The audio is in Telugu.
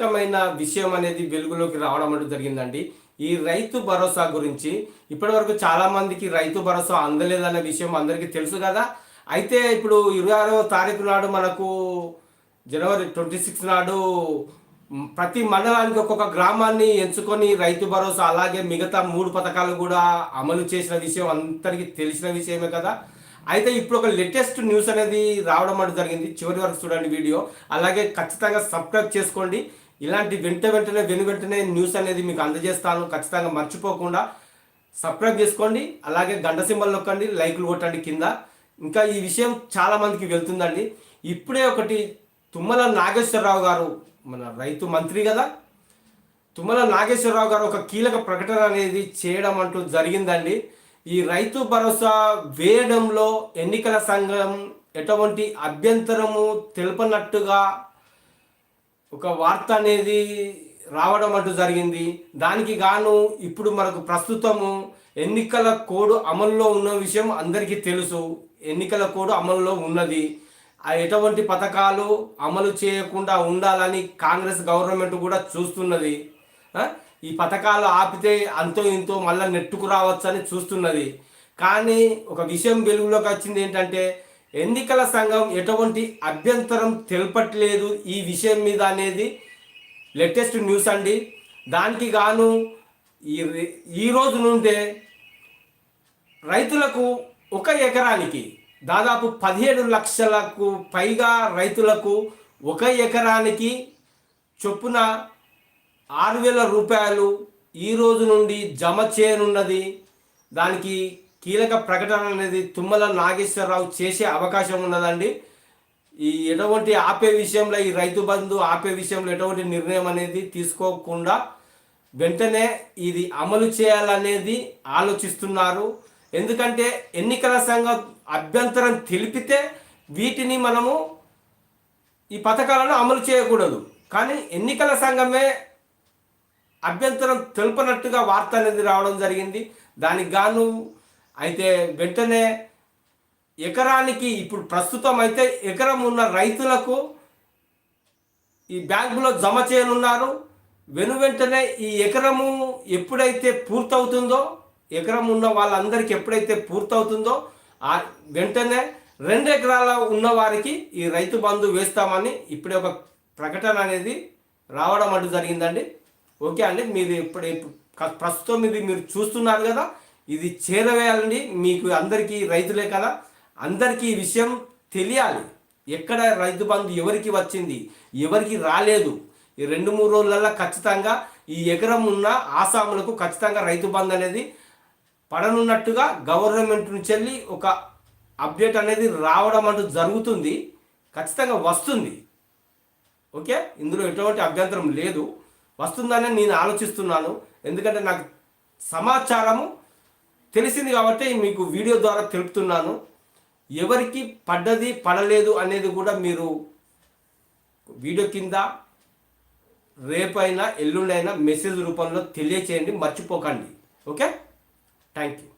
కీలకమైన విషయం అనేది వెలుగులోకి రావడం అంటూ జరిగిందండి. ఈ రైతు భరోసా గురించి ఇప్పటివరకు చాలా మందికి రైతు భరోసా అందలేదన్న విషయం అందరికీ తెలుసు కదా. అయితే ఇప్పుడు ఇరవై ఆరవ తారీఖు నాడు మనకు జనవరి ట్వంటీ సిక్స్ నాడు ప్రతి మండలానికి ఒక్కొక్క గ్రామాన్ని ఎంచుకొని రైతు భరోసా అలాగే మిగతా మూడు పథకాలు కూడా అమలు చేసిన విషయం అందరికీ తెలిసిన విషయమే కదా. అయితే ఇప్పుడు ఒక లేటెస్ట్ న్యూస్ అనేది రావడం అంటూ జరిగింది. చివరి వరకు చూడండి వీడియో. అలాగే ఖచ్చితంగా సబ్స్క్రైబ్ చేసుకోండి. ఇలాంటి వెంట వెంటనే వెను వెంటనే న్యూస్ అనేది మీకు అందజేస్తాను. ఖచ్చితంగా మర్చిపోకుండా సబ్స్క్రైబ్ చేసుకోండి. అలాగే గంట సింబల్ నొక్కండి. లైక్లు కొట్టండి కింద. ఇంకా ఈ విషయం చాలామందికి వెళ్తుందండి. ఇప్పుడే ఒకటి తుమ్మల నాగేశ్వరరావు గారు మన రైతు మంత్రి కదా తుమ్మల నాగేశ్వరరావు గారు ఒక కీలక ప్రకటన అనేది చేయడం అంటూ జరిగిందండి. ఈ రైతు భరోసా వేయడంలో ఎన్నికల సంఘం ఎటువంటి అభ్యంతరము తెలుపనట్టుగా ఒక వార్త అనేది రావడం అంటూ జరిగింది. దానికి గాను ఇప్పుడు మనకు ప్రస్తుతము ఎన్నికల కోడ్ అమల్లో ఉన్న విషయం అందరికీ తెలుసు. ఎన్నికల కోడ్ అమల్లో ఉన్నది. ఆ ఎటువంటి పథకాలు అమలు చేయకుండా ఉండాలని కాంగ్రెస్ గవర్నమెంట్ కూడా చూస్తున్నది. ఈ పథకాలు ఆపితే అంతో ఇంతో మళ్ళీ నెట్టుకు రావచ్చని చూస్తున్నది. కానీ ఒక విషయం వెలుగులోకి వచ్చింది ఏంటంటే ఎన్నికల సంఘం ఎటువంటి అభ్యంతరం తెలపట్లేదు ఈ విషయం మీద అనేది లేటెస్ట్ న్యూస్ అండి. దానికి గాను ఈ ఈ రోజు నుండే రైతులకు ఒక ఎకరానికి దాదాపు పదిహేడు లక్షలకు పైగా రైతులకు ఒక ఎకరానికి చొప్పున ఆరు వేల రూపాయలు ఈ రోజు నుండి జమ చేయనున్నది. దానికి కీలక ప్రకటన అనేది తుమ్మల నాగేశ్వరరావు చేసే అవకాశం ఉన్నదండి. ఈ ఎటువంటి ఆపే విషయంలో ఈ రైతు బంధు ఆపే విషయంలో ఎటువంటి నిర్ణయం అనేది తీసుకోకుండా వెంటనే ఇది అమలు చేయాలనేది ఆలోచిస్తున్నారు. ఎందుకంటే ఎన్నికల సంఘం అభ్యంతరం తెలిపితే వీటిని మనము ఈ పథకాలను అమలు చేయకూడదు. కానీ ఎన్నికల సంఘమే అభ్యంతరం తెలుపనట్టుగా వార్త అనేది రావడం జరిగింది. దానికి గాను అయితే వెంటనే ఎకరానికి ఇప్పుడు ప్రస్తుతం అయితే ఎకరం ఉన్న రైతులకు ఈ బ్యాంకులో జమ చేయనున్నారు. వెను వెంటనే ఈ ఎకరము ఎప్పుడైతే పూర్తవుతుందో ఎకరం ఉన్న వాళ్ళందరికీ ఎప్పుడైతే పూర్తవుతుందో ఆ వెంటనే రెండు ఎకరాల ఉన్న వారికి ఈ రైతు బంధు వేస్తామని ఇప్పుడే ఒక ప్రకటన అనేది రావడం అంటూ జరిగిందండి. ఓకే అండి మీరు ఇప్పుడు ఇప్పుడు ప్రస్తుతం ఇది మీరు చూస్తున్నారు కదా ఇది చేరవేయాలండి మీకు అందరికీ రైతులే కదా. అందరికీ ఈ విషయం తెలియాలి. ఎక్కడ రైతు బంధు ఎవరికి వచ్చింది ఎవరికి రాలేదు. ఈ రెండు మూడు రోజులలో ఖచ్చితంగా ఈ ఎకరం ఉన్న ఆసాములకు ఖచ్చితంగా రైతు బంధు అనేది పడనున్నట్టుగా గవర్నమెంట్ నుంచి వెళ్ళి ఒక అప్డేట్ అనేది రావడం అంటూ జరుగుతుంది. ఖచ్చితంగా వస్తుంది. ఓకే? ఇందులో ఎటువంటి అభ్యంతరం లేదు. వస్తుందని నేను ఆలోచిస్తున్నాను. ఎందుకంటే నాకు సమాచారము తెలిసింది కాబట్టి మీకు వీడియో ద్వారా తెలుపుతున్నాను. ఎవరికి పడ్డది పడలేదు అనేది కూడా మీరు వీడియో కింద రేపైనా ఎల్లుండైనా మెసేజ్ రూపంలో తెలియచేయండి. మర్చిపోకండి. ఓకే? Thank you